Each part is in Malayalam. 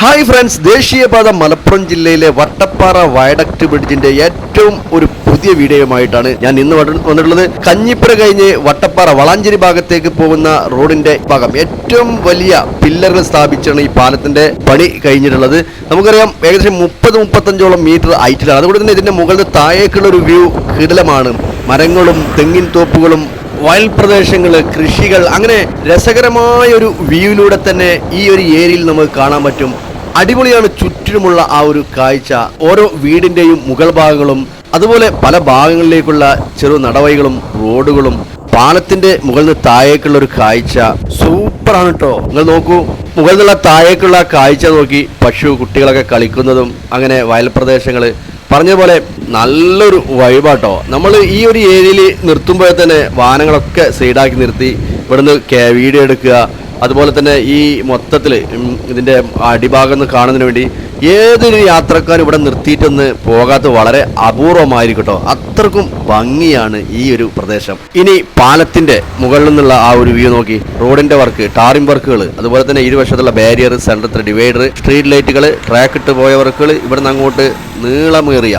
ഹായ് ഫ്രണ്ട്സ് ദേശീയപാത മലപ്പുറം ജില്ലയിലെ വട്ടപ്പാറ വയഡക്ട് ബ്രിഡ്ജിന്റെ ഏറ്റവും ഒരു പുതിയ വീഡിയോയുമായിട്ടാണ് ഞാൻ ഇന്ന് വന്നിട്ട്- വന്നിട്ടുള്ളത്. കഞ്ഞിപ്പുര കഴിഞ്ഞ് വട്ടപ്പാറ വളാഞ്ചേരി ഭാഗത്തേക്ക് പോകുന്ന റോഡിന്റെ ഭാഗം. ഏറ്റവും വലിയ പില്ലറുകൾ സ്ഥാപിച്ചാണ് ഈ പാലത്തിന്റെ പണി കഴിഞ്ഞിട്ടുള്ളത്. നമുക്കറിയാം ഏകദേശം മുപ്പത് മുപ്പത്തഞ്ചോളം മീറ്റർ ഹൈറ്റിലാണ്. അതുകൊണ്ട് തന്നെ ഇതിന്റെ മുകളിൽ താഴേക്കുള്ള ഒരു വ്യൂ കിടലമാണ്. മരങ്ങളും തെങ്ങിൻ തോപ്പുകളും വയൽ പ്രദേശങ്ങൾ കൃഷികൾ അങ്ങനെ രസകരമായ ഒരു വ്യൂയിലൂടെ തന്നെ ഈ ഒരു ഏരിയയിൽ നമുക്ക് കാണാൻ പറ്റും. അടിപൊളിയാണ് ചുറ്റിനുമുള്ള ആ ഒരു കാഴ്ച. ഓരോ വീടിന്റെയും മുകൾ ഭാഗങ്ങളും അതുപോലെ പല ഭാഗങ്ങളിലേക്കുള്ള ചെറു നടവഴികളും റോഡുകളും പാലത്തിന്റെ മുകളിൽ നിന്ന് താഴേക്കുള്ള ഒരു കാഴ്ച. സൂപ്പറാണ് കേട്ടോ നിങ്ങൾ നോക്കൂ മുകളിൽ നിന്നുള്ള താഴേക്കുള്ള കാഴ്ച നോക്കി പശു കുട്ടികളൊക്കെ കളിക്കുന്നതും അങ്ങനെ വയൽ പ്രദേശങ്ങൾ പറഞ്ഞ പോലെ നല്ലൊരു വഴിപാട്ടോ നമ്മൾ ഈ ഒരു ഏരിയയിൽ നിർത്തുമ്പോഴേ തന്നെ വാഹനങ്ങളൊക്കെ സൈഡാക്കി നിർത്തി ഇവിടുന്ന് വീഡിയോ എടുക്കുക അതുപോലെ തന്നെ ഈ മൊത്തത്തിൽ ഇതിന്റെ അടിഭാഗം എന്ന് കാണുന്നതിന് വേണ്ടി ഏതൊരു യാത്രക്കാരും ഇവിടെ നിർത്തിയിട്ടൊന്ന് പോകാത്ത വളരെ അപൂർവമായിരിക്കും കേട്ടോ. അത്രക്കും ഭംഗിയാണ് ഈ ഒരു പ്രദേശം. ഇനി പാലത്തിന്റെ മുകളിൽ നിന്നുള്ള ആ ഒരു വ്യൂ നോക്കി. റോഡിന്റെ വർക്ക് ടാറിംഗ് വർക്കുകൾ അതുപോലെ തന്നെ ഇരുവശത്തുള്ള ബാരിയർ സെന്ററിലെ ഡിവൈഡർ സ്ട്രീറ്റ് ലൈറ്റുകൾ ട്രാക്ക് ഇട്ട് പോയ വർക്കുകൾ ഇവിടുന്ന് അങ്ങോട്ട് നീളമേറിയ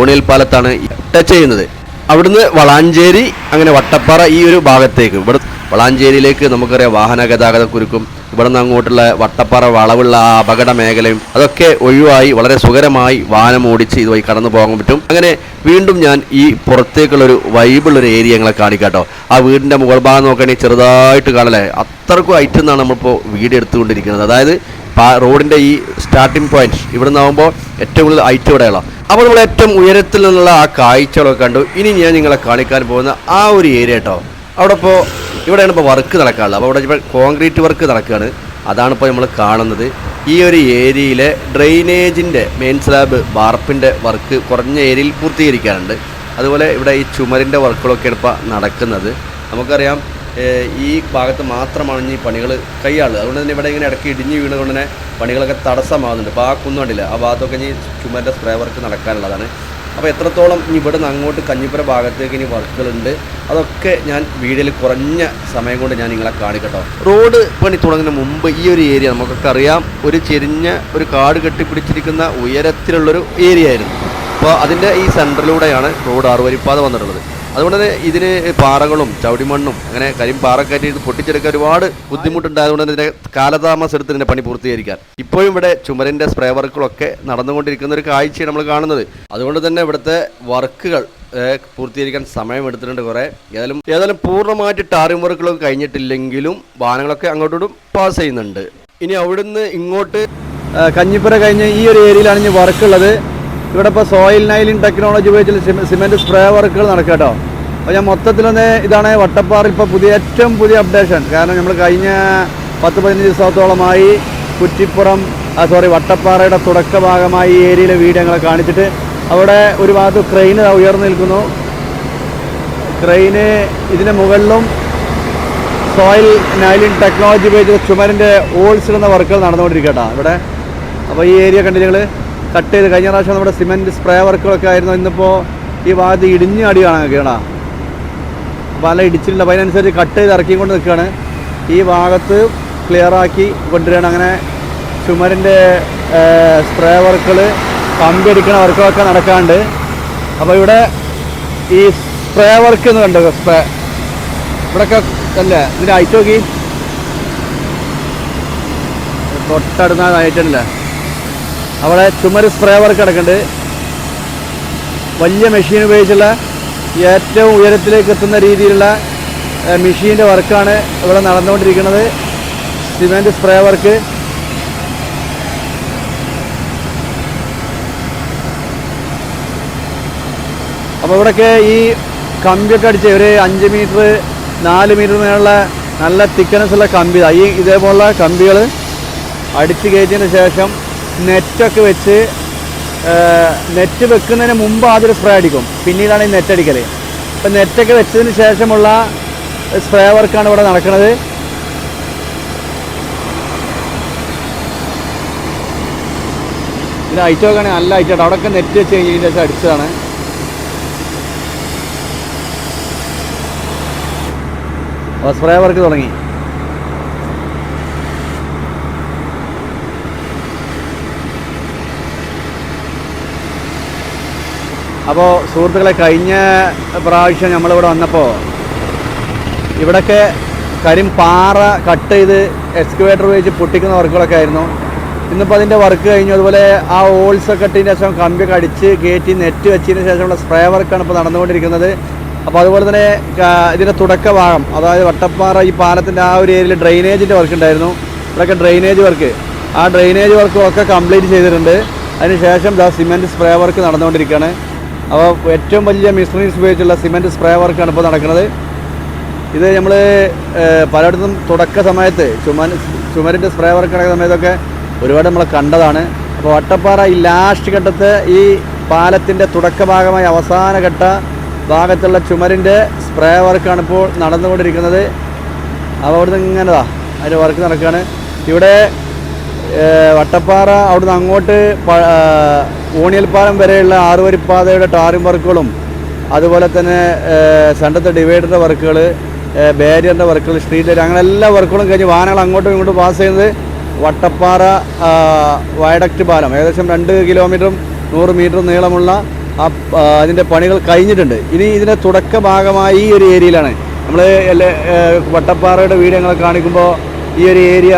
ഓണിയൽ പാലത്താണ് ടച്ച് ചെയ്യുന്നത്. അവിടുന്ന് വളാഞ്ചേരി അങ്ങനെ വട്ടപ്പാറ ഈ ഒരു ഭാഗത്തേക്ക്. ഇവിടെ വളാഞ്ചേരിയിലേക്ക് നമുക്കറിയാം വാഹന ഗതാഗത കുരുക്കും ഇവിടെ നിന്ന് അങ്ങോട്ടുള്ള വട്ടപ്പാറ വളവുള്ള ആ അപകട മേഖലയും അതൊക്കെ ഒഴിവായി വളരെ സുഖകരമായി വാഹനം ഓടിച്ച് ഇതുവഴി കടന്നു പോകാൻ പറ്റും. അങ്ങനെ വീണ്ടും ഞാൻ ഈ പുറത്തേക്കുള്ളൊരു വൈബിളൊരു ഏരിയ ഞങ്ങളെ കാണിക്കാട്ടോ ആ വീടിന്റെ മുകൾ ഭാഗം നോക്കുകയാണെങ്കിൽ ചെറുതായിട്ട് കാണല്ലേ? അത്രക്കും ഐറ്റം എന്നാണ് നമ്മളിപ്പോൾ വീട് എടുത്തുകൊണ്ടിരിക്കുന്നത്. അതായത് റോഡിന്റെ ഈ സ്റ്റാർട്ടിംഗ് പോയിന്റ് ഇവിടെ നിന്നാകുമ്പോൾ ഏറ്റവും കൂടുതൽ ഐറ്റം ഇവിടെയുള്ള. അപ്പോൾ നമ്മൾ ഏറ്റവും ഉയരത്തിൽ നിന്നുള്ള ആ കാഴ്ചകളൊക്കെ കണ്ടു. ഇനി ഞാൻ നിങ്ങളെ കാണിക്കാൻ പോകുന്ന ആ ഒരു ഏരിയ കേട്ടോ. അവിടെ ഇപ്പോൾ ഇവിടെയാണ് ഇപ്പോൾ വർക്ക് നടക്കാനുള്ളത് അപ്പോൾ അവിടെ ഇപ്പോൾ കോൺക്രീറ്റ് വർക്ക് നടക്കുകയാണ് അതാണ് ഇപ്പോൾ നമ്മൾ കാണുന്നത്. ഈ ഒരു ഏരിയയിലെ ഡ്രെയിനേജിന്റെ മെയിൻ സ്ലാബ് വാർപ്പിന്റെ വർക്ക് കുറഞ്ഞ ഏരിയയിൽ പൂർത്തീകരിക്കാറുണ്ട്. അതുപോലെ ഇവിടെ ഈ ചുമരിന്റെ വർക്കുകളൊക്കെയാണ് ഇപ്പോൾ നടക്കുന്നത്. നമുക്കറിയാം ഈ ഭാഗത്ത് മാത്രമാണ് ഈ പണികൾ കൈയാളുക അതുകൊണ്ട് തന്നെ ഇവിടെ ഇങ്ങനെ ഇടയ്ക്ക് ഇടിഞ്ഞ് വീണതുകൊണ്ട് തന്നെ പണികളൊക്കെ തടസ്സമാകുന്നുണ്ട്. അപ്പോൾ ആ കുന്നുണ്ടില്ല ആ ഭാഗത്തൊക്കെ ഇനി ചുമരിന്റെ സ്പ്രേ വർക്ക് നടക്കാനുള്ളതാണ്. അപ്പോൾ എത്രത്തോളം ഇനി ഇവിടെ നിന്ന് അങ്ങോട്ട് കഞ്ഞിപ്പുര ഭാഗത്തേക്ക് ഇനി വർക്കുകളുണ്ട് അതൊക്കെ ഞാൻ വീഡിയോയിൽ കുറഞ്ഞ സമയം കൊണ്ട് ഞാൻ നിങ്ങളെ കാണിക്കട്ടോ റോഡ് പണി തുടങ്ങുന്ന മുമ്പ് ഈ ഒരു ഏരിയ നമുക്കൊക്കെ അറിയാം ഒരു ചെരിഞ്ഞ ഒരു കാട് കെട്ടിപ്പിടിച്ചിരിക്കുന്ന ഉയരത്തിലുള്ളൊരു ഏരിയ ആയിരുന്നു. അപ്പോൾ അതിന്റെ ഈ സെന്ററിലൂടെയാണ് റോഡ് ആറുവരിപ്പാത വന്നിട്ടുള്ളത്. അതുകൊണ്ട് തന്നെ ഇതിന് പാറകളും ചവിടിമണ്ണും അങ്ങനെ കരിം പാറക്കറ്റി ഇത് പൊട്ടിച്ചെടുക്കാൻ ഒരുപാട് ബുദ്ധിമുട്ടുണ്ടായതുകൊണ്ട് ഇതിന്റെ കാലതാമസം എടുത്ത് ഇതിന്റെ പണി പൂർത്തീകരിക്കാൻ. ഇപ്പോഴും ഇവിടെ ചുമരിന്റെ സ്പ്രേ വർക്കുകളൊക്കെ നടന്നുകൊണ്ടിരിക്കുന്ന ഒരു കാഴ്ചയാണ് നമ്മൾ കാണുന്നത്. അതുകൊണ്ട് തന്നെ ഇവിടുത്തെ വർക്കുകൾ പൂർത്തീകരിക്കാൻ സമയം എടുത്തിട്ടുണ്ട് കുറേ. ഏതായാലും ഏതായാലും പൂർണമായിട്ട് ടാറിംഗ് വർക്കുകളൊക്കെ കഴിഞ്ഞിട്ടില്ലെങ്കിലും വാഹനങ്ങളൊക്കെ അങ്ങോട്ടും പാസ് ചെയ്യുന്നുണ്ട്. ഇനി അവിടുന്ന് ഇങ്ങോട്ട് കഞ്ഞിപ്പുര കഴിഞ്ഞ് ഈ ഒരു ഏരിയയിലാണ് ഇനി വർക്ക് ഉള്ളത്. ഇവിടെ ഇപ്പോൾ സോയിൽ നൈലിൻ ടെക്നോളജി ഉപയോഗിച്ച് സിമെന്റ് സ്പ്രേ വർക്കുകൾ നടക്കുക കേട്ടോ അപ്പോൾ ഞാൻ മൊത്തത്തിലൊന്ന് ഇതാണ് വട്ടപ്പാറ ഇപ്പോൾ പുതിയ ഏറ്റവും പുതിയ അപ്ഡേഷൻ കാരണം നമ്മൾ കഴിഞ്ഞ പത്ത് പതിനഞ്ച് ദിവസത്തോളമായി കുറ്റിപ്പുറം സോറി വട്ടപ്പാറയുടെ തുടക്ക ഭാഗമായി ഈ ഏരിയയിലെ വീട് ഞങ്ങളെ കാണിച്ചിട്ട് അവിടെ ഒരു ഭാഗത്ത് ക്രെയിൻ ഉയർന്നു നിൽക്കുന്നു. ക്രെയിന് ഇതിന് മുകളിലും സോയിൽ നൈലിൻ ടെക്നോളജി ഉപയോഗിച്ച് ചുമരിന്റെ ഓൾസ് ഇടുന്ന വർക്കുകൾ നടന്നുകൊണ്ടിരിക്കട്ടോ ഇവിടെ അപ്പോൾ ഈ ഏരിയ കണ്ടിട്ട് ഞങ്ങൾ കട്ട് ചെയ്ത് കഴിഞ്ഞ പ്രാവശ്യം നമ്മുടെ സിമെന്റ് സ്പ്രേ വർക്കുകളൊക്കെ ആയിരുന്നു. ഇന്നിപ്പോൾ ഈ ഭാഗത്ത് ഇടിഞ്ഞ് അടിയാണ് കേടാ പല ഇടിച്ചിട്ടുണ്ട്. അപ്പോൾ അതിനനുസരിച്ച് കട്ട് ചെയ്ത് ഇറക്കിക്കൊണ്ട് നിൽക്കുകയാണ്. ഈ ഭാഗത്ത് ക്ലിയറാക്കി കൊണ്ടുവരികയാണ്. അങ്ങനെ ചുമരിന്റെ സ്പ്രേ വർക്കുകൾ കമ്പി അടിക്കുന്ന വർക്കുകളൊക്കെ നടക്കാണ്ട് അപ്പോൾ ഇവിടെ ഈ സ്പ്രേ വർക്ക് എന്ന് കണ്ടോ? സ്പ്രേ. ഇവിടെയൊക്കെ അല്ലേ? ഇതിന്റെ ഐറ്റ് നോക്കി. ആയിട്ടില്ലേ അവിടെ ചുമര് സ്പ്രേ വർക്ക് കിടക്കുന്നുണ്ട് വലിയ മെഷീൻ ഉപയോഗിച്ചുള്ള ഏറ്റവും ഉയരത്തിലേക്ക് എത്തുന്ന രീതിയിലുള്ള മെഷീന്റെ വർക്കാണ് ഇവിടെ നടന്നുകൊണ്ടിരിക്കുന്നത്. സിമെന്റ് സ്പ്രേ വർക്ക് അപ്പോൾ ഇവിടെയൊക്കെ ഈ കമ്പിയൊക്കെ അടിച്ച് ഒരു അഞ്ച് മീറ്റർ നാല് മീറ്റർ നേരുള്ള നല്ല തിക്കനസ് ഉള്ള കമ്പി. ഈ ഇതേപോലുള്ള കമ്പികൾ അടിച്ച് കയറ്റിയതിന് ശേഷം നെറ്റൊക്കെ വെച്ച് നെറ്റ് വെക്കുന്നതിന് മുമ്പ് ആദ്യം സ്പ്രേ അടിക്കും. പിന്നീടാണ് ഈ നെറ്റ് അടിക്കൽ അപ്പം നെറ്റൊക്കെ വെച്ചതിന് ശേഷമുള്ള സ്പ്രേ വർക്കാണ് ഇവിടെ നടക്കുന്നത് ഇത് അയച്ചു നോക്കുകയാണെങ്കിൽ നല്ല ഐറ്റാണ് അവിടെയൊക്കെ നെറ്റ് വെച്ച് കഴിഞ്ഞതിന് ശേഷം അടിച്ചതാണ്. സ്പ്രേ വർക്ക് തുടങ്ങി. അപ്പോൾ സുഹൃത്തുക്കളെ കഴിഞ്ഞ പ്രാവശ്യം നമ്മളിവിടെ വന്നപ്പോൾ ഇവിടൊക്കെ കരിം പാറ കട്ട് ചെയ്ത് എക്സ്കവേറ്റർ ഉപയോഗിച്ച് പൊട്ടിക്കുന്ന വർക്കുകളൊക്കെ ആയിരുന്നു. ഇന്നിപ്പോൾ അതിന്റെ വർക്ക് കഴിഞ്ഞു. അതുപോലെ ആ ഓൾസ് ഇട്ടതിന് ശേഷം കമ്പി കടിച്ച് കയറ്റി നെറ്റ് വെച്ചതിന് ശേഷമുള്ള സ്പ്രേ വർക്കാണ് ഇപ്പോൾ നടന്നുകൊണ്ടിരിക്കുന്നത്. അപ്പോൾ അതുപോലെ തന്നെ ഇതിന്റെ തുടക്ക ഭാഗം അതായത് വട്ടപ്പാറ ഈ പാലത്തിന്റെ ആ ഒരു ഏരിയയിൽ ഡ്രെയിനേജിന്റെ വർക്ക് ഉണ്ടായിരുന്നു. ഇവിടെയൊക്കെ ഡ്രെയിനേജ് വർക്ക് ആ ഡ്രെയിനേജ് വർക്കും ഒക്കെ കംപ്ലീറ്റ് ചെയ്തിട്ടുണ്ട്. അതിന് ശേഷം ദാ സിമെന്റ് സ്പ്രേ വർക്ക് നടന്നുകൊണ്ടിരിക്കുകയാണ്. അപ്പോൾ ഏറ്റവും വലിയ മിഷനറീസ് ഉപയോഗിച്ചുള്ള സിമെന്റ് സ്പ്രേ വർക്കാണ് ഇപ്പോൾ നടക്കുന്നത്. ഇത് നമ്മൾ പലയിടത്തും തുടക്ക സമയത്ത് ചുമൻ ചുമരിന്റെ സ്പ്രേ വർക്ക് നടക്കുന്ന സമയത്തൊക്കെ ഒരുപാട് നമ്മൾ കണ്ടതാണ്. അപ്പോൾ വട്ടപ്പാറ ഈ ലാസ്റ്റ് ഘട്ടത്തെ ഈ പാലത്തിന്റെ തുടക്ക ഭാഗമായി അവസാന ഘട്ട ഭാഗത്തുള്ള ചുമരിന്റെ സ്പ്രേ വർക്കാണ് ഇപ്പോൾ നടന്നുകൊണ്ടിരിക്കുന്നത്. അപ്പോൾ അവിടുന്ന് ഇങ്ങനെതാ അതിന്റെ വർക്ക് നടക്കുകയാണ്. ഇവിടെ വട്ടപ്പാറ അവിടുന്ന് അങ്ങോട്ട് ഊണിയൽപ്പാലം വരെയുള്ള ആറുവരിപ്പാതയുടെ ടാറിംഗ് വർക്കുകളും അതുപോലെ തന്നെ സെന്റത്തെ ഡിവൈഡറിന്റെ വർക്കുകൾ ബാരിയറിന്റെ വർക്കുകൾ സ്ട്രീറ്റ് ലൈറ്റ് അങ്ങനെ എല്ലാ വർക്കുകളും കഴിഞ്ഞ് വാഹനങ്ങൾ അങ്ങോട്ടും ഇങ്ങോട്ടും പാസ് ചെയ്യുന്നത് വട്ടപ്പാറ വയഡക്റ്റ് പാലം. ഏകദേശം രണ്ട് കിലോമീറ്ററും നൂറ് മീറ്ററും നീളമുള്ള ആ അതിന്റെ പണികൾ കഴിഞ്ഞിട്ടുണ്ട്. ഇനി ഇതിന്റെ തുടക്ക ഭാഗമായി ഈ ഒരു ഏരിയയിലാണ്. നമ്മൾ വട്ടപ്പാറയുടെ വീട് കാണിക്കുമ്പോൾ ഈ ഒരു ഏരിയ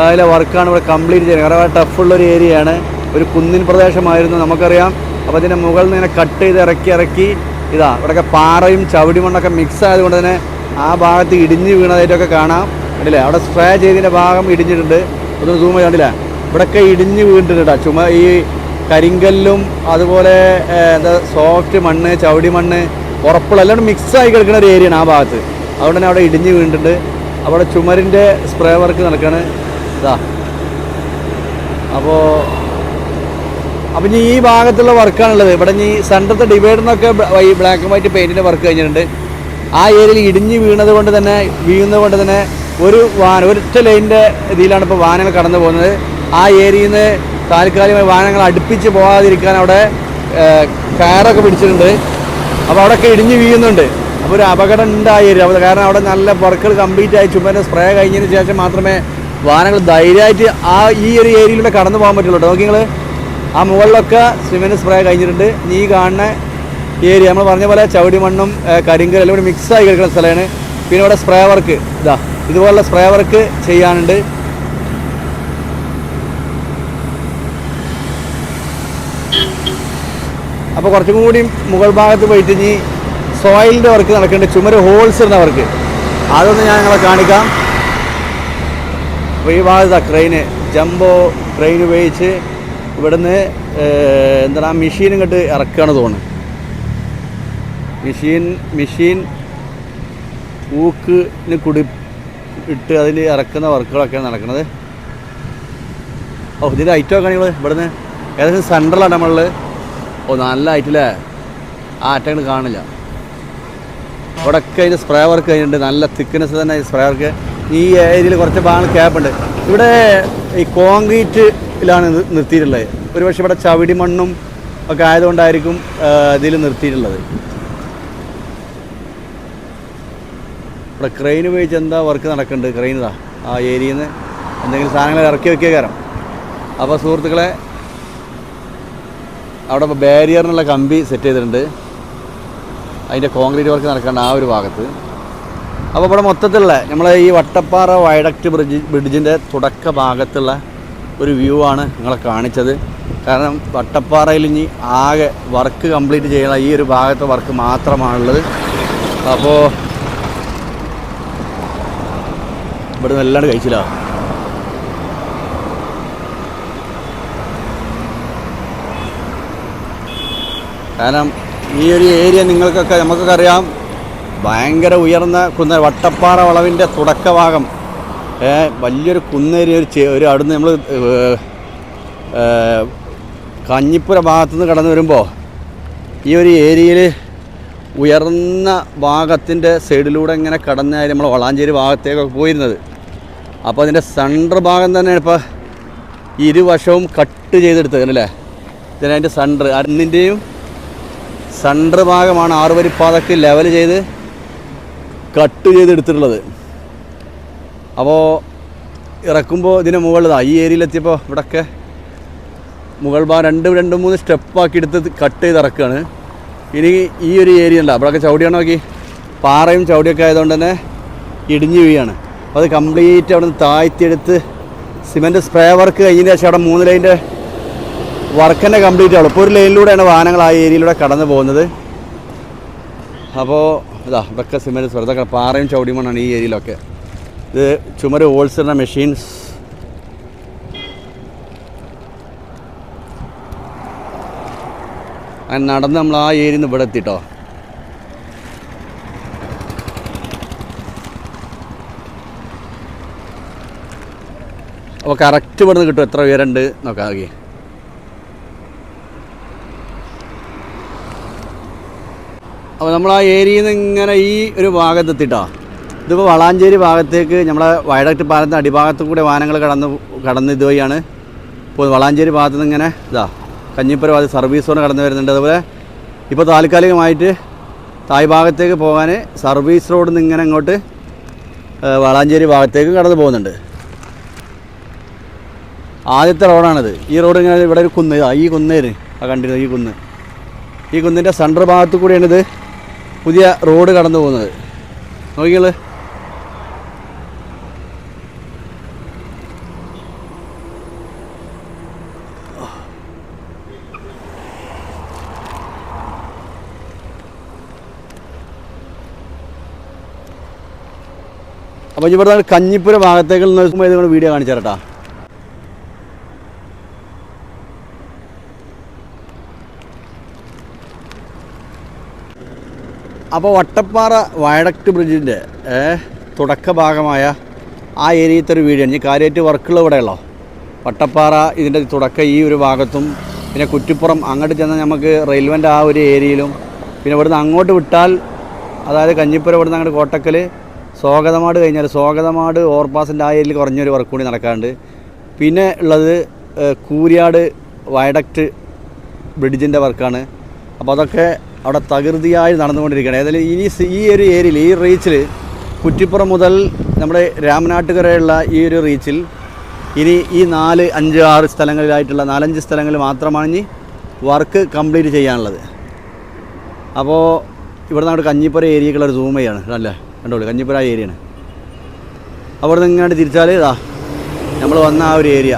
അതിലെ വർക്കാണ് ഇവിടെ കംപ്ലീറ്റ് ചെയ്യുന്നത് കാരണം ടഫുള്ള ഒരു ഏരിയയാണ്. ഒരു കുന്നിൻ പ്രദേശമായിരുന്നു നമുക്കറിയാം. അപ്പോൾ ഇതിന്റെ മുകളിൽ നിന്ന് ഇങ്ങനെ കട്ട് ചെയ്ത് ഇറക്കി ഇറക്കി. ഇതാ ഇവിടെയൊക്കെ പാറയും ചവിടി മണ്ണൊക്കെ മിക്സ് ആയതുകൊണ്ട് തന്നെ ആ ഭാഗത്ത് ഇടിഞ്ഞ് വീണതായിട്ടൊക്കെ കാണാം. കണ്ടില്ലേ? അവിടെ സ്പ്രേ ചെയ്തതിന്റെ ഭാഗം ഇടിഞ്ഞിട്ടുണ്ട്. ഒന്ന് സൂം കണ്ടില്ല? ഇവിടെയൊക്കെ ഇടിഞ്ഞ് വീണിട്ടുണ്ട് ചുമ ഈ കരിങ്കല്ലും അതുപോലെ എന്താ സോഫ്റ്റ് മണ്ണ് ചവിടി മണ്ണ് ഉറപ്പുള്ള എല്ലാം മിക്സ് ആയി കിടക്കുന്ന ഒരു ഏരിയയാണ് ആ ഭാഗത്ത്. അതുകൊണ്ട് തന്നെ അവിടെ ഇടിഞ്ഞ് വീണിട്ടുണ്ട്. അവിടെ ചുമരിന്റെ സ്പ്രേ വർക്ക് നടക്കുകയാണ് ഇതാ. അപ്പോൾ അപ്പം ഇനി ഈ ഭാഗത്തുള്ള വർക്കാണുള്ളത്. ഇവിടെ ഇനി സെന്ററത്തെ ഡിവൈഡറിനൊക്കെ ഈ ബ്ലാക്ക് ആൻഡ് വൈറ്റ് പെയിന്റിന്റെ വർക്ക് കഴിഞ്ഞിട്ടുണ്ട്. ആ ഏരിയയിൽ ഇടിഞ്ഞ് വീണത് കൊണ്ട് തന്നെ വീഴുന്നത് കൊണ്ട് തന്നെ ഒരു വാഹനം ഒരൊറ്റ ലൈനിന്റെ ഇതിലാണ് ഇപ്പോൾ വാഹനങ്ങൾ കടന്നു പോകുന്നത്. ആ ഏരിയയിൽ നിന്ന് താൽക്കാലികമായി വാഹനങ്ങൾ അടുപ്പിച്ച് പോകാതിരിക്കാൻ അവിടെ കയറൊക്കെ പിടിച്ചിട്ടുണ്ട്. അപ്പോൾ അവിടെയൊക്കെ ഇടിഞ്ഞ് വീഴുന്നുണ്ട്. അപ്പോൾ ഒരു അപകടം ഉണ്ട് ആ ഏരിയ അപ്പോൾ കാരണം അവിടെ നല്ല വർക്കുകൾ കംപ്ലീറ്റ് ആയി. ചുമ്മാ സ്പ്രേ കഴിഞ്ഞതിന് ശേഷം മാത്രമേ വാഹനങ്ങൾ ധൈര്യമായിട്ട് ആ ഈ ഒരു ഏരിയയിലൂടെ കടന്നു പോകാൻ പറ്റുള്ളൂ നോക്കി നിങ്ങൾ ആ മുകളിലൊക്കെ സിമെന്റ് സ്പ്രേ കഴിഞ്ഞിട്ടുണ്ട്. നീ കാണുന്ന ഏരിയ നമ്മൾ പറഞ്ഞ പോലെ ചവിടി മണ്ണും കരിങ്കൽ എല്ലാം കൂടി മിക്സ് ആയി കിടക്കുന്ന സ്ഥലമാണ്. പിന്നെ ഇവിടെ സ്പ്രേ വർക്ക് ഇതാ ഇതുപോലുള്ള സ്പ്രേ വർക്ക് ചെയ്യാനുണ്ട്. അപ്പോൾ കുറച്ചും കൂടി മുകൾ ഭാഗത്ത് പോയിട്ട് ഇനി സോയിലിന്റെ വർക്ക് നടക്കുന്നുണ്ട് ചുമര് ഹോൾസ് ഇടുന്ന വർക്ക് അതൊന്ന് ഞാൻ നിങ്ങളെ കാണിക്കാം. ഭാഗത്താ ക്രെയിന് ജംബോ ക്രെയിൻ ഉപയോഗിച്ച് ഇവിടുന്ന് എന്താണ് ആ മെഷീൻ ഇങ്ങോട്ട് ഇറക്കുകയാണ് തോന്നുന്നു. മെഷീൻ മെഷീൻ ഊക്കിന് കുടി ഇട്ട് അതിൽ ഇറക്കുന്ന വർക്കുകളൊക്കെയാണ് നടക്കുന്നത്. ഓ ഇതിന്റെ ഐറ്റം ഒക്കെ നിങ്ങൾ ഇവിടുന്ന് ഏകദേശം സെൻട്രലാണ് നമ്മളിൽ ഓ നല്ല ഐറ്റല്ലേ ആ അറ്റങ്ങൾ കാണില്ല. ഇവിടെയൊക്കെ അതിന്റെ സ്പ്രേ വർക്ക് കഴിഞ്ഞിട്ടുണ്ട്. നല്ല തിക്നെസ് തന്നെ സ്പ്രേ വർക്ക് ഈ ഏരിയയിൽ കുറച്ച് ഭാഗങ്ങൾ ക്യാപ്പുണ്ട് ഇവിടെ ഈ കോൺക്രീറ്റിലാണ് നിർത്തിയിട്ടുള്ളത്. ഒരു പക്ഷേ ഇവിടെ ചവിടി മണ്ണും ഒക്കെ ആയതുകൊണ്ടായിരിക്കും ഇതിൽ നിർത്തിയിട്ടുള്ളത്. ഇവിടെ ക്രെയിൻ ഉപയോഗിച്ച് എന്താ വർക്ക് നടക്കുന്നുണ്ട് ക്രെയിൻ ഇതാ ആ ഏരിയയിൽ നിന്ന് എന്തെങ്കിലും സാധനങ്ങൾ ഇറക്കി വെക്കിയ കാരണം അപ്പോൾ സുഹൃത്തുക്കളെ അവിടെ ബാരിയറിനുള്ള കമ്പി സെറ്റ് ചെയ്തിട്ടുണ്ട്. അതിന്റെ കോൺക്രീറ്റ് വർക്ക് നടക്കേണ്ട ആ ഒരു ഭാഗത്ത്. അപ്പോൾ ഇവിടെ മൊത്തത്തിലുള്ള നമ്മൾ ഈ വട്ടപ്പാറ വയഡക്റ്റ് ബ്രിഡ്ജ് ബ്രിഡ്ജിന്റെ തുടക്ക ഭാഗത്തുള്ള ഒരു വ്യൂ ആണ് നിങ്ങളെ കാണിച്ചത്. കാരണം വട്ടപ്പാറയിൽ ഇനി ആകെ വർക്ക് കംപ്ലീറ്റ് ചെയ്യുന്ന ഈ ഒരു ഭാഗത്തെ വർക്ക് മാത്രമാണുള്ളത്. അപ്പോൾ ഇവിടെ നിന്ന് എല്ലാണ്ട് കഴിച്ചില്ല. കാരണം ഈ ഒരു ഏരിയ നിങ്ങൾക്കൊക്കെ നമുക്കൊക്കെ അറിയാം ഭയങ്കര ഉയർന്ന കുന്ന വട്ടപ്പാറ വളവിന്റെ തുടക്കഭാഗം. വലിയൊരു കുന്നേരി ഒരു ചെ- ഒരു അവിടുന്ന് നമ്മൾ കഞ്ഞിപ്പുര ഭാഗത്തുനിന്ന് കടന്നു വരുമ്പോൾ ഈ ഒരു ഏരിയയിൽ ഉയർന്ന ഭാഗത്തിന്റെ സൈഡിലൂടെ ഇങ്ങനെ കടന്നായി നമ്മൾ വളാഞ്ചേരി ഭാഗത്തേക്കൊക്കെ പോയിരുന്നത്. അപ്പോൾ അതിന്റെ സെൻട്രൽ ഭാഗം തന്നെയാണ് ഇപ്പോൾ ഇരുവശവും കട്ട് ചെയ്തെടുത്തത് അല്ലേ? ഇതിനതിന്റെ സെൻട്രൽ അന്നിന്റെയും സെൻട്രൽ ഭാഗമാണ് ആറുവരിപ്പാതക്ക് ലെവൽ ചെയ്ത് കട്ട് ചെയ്തെടുത്തിട്ടുള്ളത്. അപ്പോൾ ഇറക്കുമ്പോൾ ഇതിന് മുകളിലാണ് ഈ ഏരിയയിലെത്തിയപ്പോൾ ഇവിടെയൊക്കെ മുകൾ ഭാഗം രണ്ട് രണ്ട് മൂന്ന് സ്റ്റെപ്പാക്കി എടുത്ത് കട്ട് ചെയ്ത് ഇറക്കുകയാണ് ഇനി ഈ ഒരു ഏരിയ ഉണ്ട്? അവിടെയൊക്കെ ചവിടിയാണ് നോക്കി? പാറയും ചവിടിയൊക്കെ ആയതുകൊണ്ട് തന്നെ ഇടിഞ്ഞു വീഴാണ്. അപ്പോൾ അത് കംപ്ലീറ്റ് അവിടെ നിന്ന് താഴ്ത്തിയെടുത്ത് സിമെന്റ് സ്പ്രേ വർക്ക് കഴിഞ്ഞതിന് ശേഷം അവിടെ മൂന്ന് ലൈന്റെ വർക്ക് തന്നെ കംപ്ലീറ്റ് ആവുള്ളൂ. ഇപ്പോൾ ഒരു ലൈനിലൂടെയാണ് വാഹനങ്ങൾ ആ ഏരിയയിലൂടെ കടന്നു പോകുന്നത്. അപ്പോൾ ഇതാ ഇതൊക്കെ സിമെന്റ് സ്വരം ഇതൊക്കെ പാറയും ചവിടിയും മണ്ണാണ് ഈ ഏരിയയിലൊക്കെ. ഇത് ചുമര് ഹോൾസിടുന്ന മെഷീൻസ് അങ്ങനെ നടന്ന് നമ്മൾ ആ ഏരിയയിൽ നിന്ന് ഇവിടെ എത്തിട്ടോ. അപ്പോൾ കറക്റ്റ് ഇവിടെ നിന്ന് കിട്ടും. എത്ര ഉയരണ്ട് നോക്കാം ആകെ അപ്പോൾ നമ്മൾ ആ ഏരിയയിൽ നിന്ന് ഇങ്ങനെ ഈ ഒരു ഭാഗത്തെത്തിട്ടോ ഇതിപ്പോൾ വളാഞ്ചേരി ഭാഗത്തേക്ക് നമ്മളെ വയഡക്ട് പാലത്തിന്റെ അടിഭാഗത്തു കൂടെ വാഹനങ്ങൾ കടന്ന് കടന്ന് ഇതുവഴിയാണ്. ഇപ്പോൾ വളാഞ്ചേരി ഭാഗത്തു നിന്ന് ഇങ്ങനെ ഇതാ കഞ്ഞിപ്പുര സർവീസ് സോൺ കടന്നു വരുന്നുണ്ട്. അതുപോലെ ഇപ്പോൾ താൽക്കാലികമായിട്ട് തായ് ഭാഗത്തേക്ക് പോകാൻ സർവീസ് റോഡിൽ നിന്ന് ഇങ്ങനെ അങ്ങോട്ട് വളാഞ്ചേരി ഭാഗത്തേക്ക് കടന്നു പോകുന്നുണ്ട്. ആദ്യത്തെ റോഡാണിത്. ഈ റോഡ് ഇങ്ങനെ ഇവിടെ ഒരു കുന്ന് ഈ കുന്നേര്. ആ കണ്ടിരുന്നു ഈ കുന്ന്. ഈ കുന്നിന്റെ സെൻട്രൽ ഭാഗത്തു കൂടിയാണിത്. പുതിയ റോഡ് കടന്നു പോകുന്നത്. നോക്കിയാൽ അപ്പോൾ ഇവിടെ കഞ്ഞിപ്പുര ഭാഗത്തേക്ക് ഇത് വീഡിയോ കാണിച്ചു തരട്ടാ അപ്പോൾ വട്ടപ്പാറ വയഡക്റ്റ് ബ്രിഡ്ജിന്റെ തുടക്ക ഭാഗമായ ആ ഏരിയത്തെ ഒരു വീഡിയോ ഞാൻ കാര്യമായിട്ട് വർക്കുള്ള ഇവിടെയുള്ളോ? വട്ടപ്പാറ ഇതിന്റെ തുടക്കം ഈ ഒരു ഭാഗത്തും പിന്നെ കുറ്റിപ്പുറം അങ്ങോട്ട് ചെന്നാൽ നമുക്ക് റെയിൽവേന്റെ ആ ഒരു ഏരിയയിലും പിന്നെ ഇവിടുന്ന് അങ്ങോട്ട് വിട്ടാൽ അതായത് കഞ്ഞിപ്പുരം ഇവിടുന്ന് അങ്ങോട്ട് കോട്ടക്കൽ സ്വാഗതമാട് കഴിഞ്ഞാൽ സ്വാഗതമാട് ഓവർപാസിന്റെ ആ ഏരിയയിൽ കുറഞ്ഞൊരു വർക്ക് കൂടി നടക്കാറുണ്ട്. പിന്നെ ഉള്ളത് കൂരിയാട് വയഡക്റ്റ് ബ്രിഡ്ജിന്റെ വർക്കാണ് അപ്പോൾ അതൊക്കെ അവിടെ തകൃതിയായി നടന്നുകൊണ്ടിരിക്കുകയാണ്. ഏതായാലും ഇനി ഈ ഒരു ഏരിയയിൽ ഈ റീച്ചിൽ കുറ്റിപ്പുറം മുതൽ നമ്മുടെ രാമനാട്ടുകരയുള്ള ഈ ഒരു റീച്ചിൽ ഇനി ഈ നാല് അഞ്ച് ആറ് സ്ഥലങ്ങളിലായിട്ടുള്ള നാലഞ്ച് സ്ഥലങ്ങളിൽ മാത്രമാണ് ഇനി വർക്ക് കംപ്ലീറ്റ് ചെയ്യാനുള്ളത്. അപ്പോൾ ഇവിടെ നമ്മുടെ കഞ്ഞിപ്പുര ഏരിയക്കുള്ള ഒരു സൂം അല്ലേ കണ്ടോളൂ കഞ്ഞിപ്പുര ഏരിയയാണ് അവിടെ നിന്ന് ഇങ്ങോട്ട് തിരിച്ചാൽ ഇതാ നമ്മൾ വന്ന ആ ഒരു ഏരിയ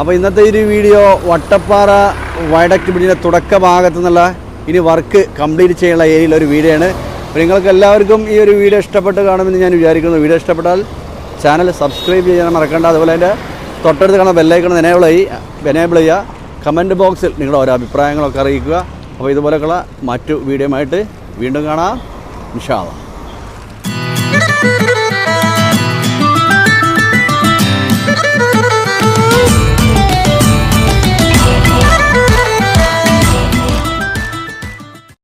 അപ്പോൾ ഇന്നത്തെ ഒരു വീഡിയോ വട്ടപ്പാറ വയഡക്ട് ബ്രിഡിന്റെ തുടക്ക ഭാഗത്തു നിന്നുള്ള ഇനി വർക്ക് കംപ്ലീറ്റ് ചെയ്യാനുള്ള ഏരിയയിലെ ഒരു വീഡിയോ ആണ്. അപ്പോൾ നിങ്ങൾക്ക് എല്ലാവർക്കും ഈ ഒരു വീഡിയോ ഇഷ്ടപ്പെട്ട് കാണുമെന്ന് ഞാൻ വിചാരിക്കുന്നു. വീഡിയോ ഇഷ്ടപ്പെട്ടാൽ ചാനൽ സബ്സ്ക്രൈബ് ചെയ്യാൻ മറക്കണ്ട. അതുപോലെ എന്റെ തൊട്ടടുത്ത് കാണുന്ന ബെല്ലൈക്കണം എനേബിൾ ആയി എനേബിൾ ചെയ്യുക. കമന്റ് ബോക്സിൽ നിങ്ങളുടെ ഓരോ അഭിപ്രായങ്ങളൊക്കെ അറിയിക്കുക. അപ്പോൾ ഇതുപോലെയൊക്കെയുള്ള മറ്റു വീഡിയോയുമായിട്ട് വീണ്ടും കാണാം. അള്ളാ.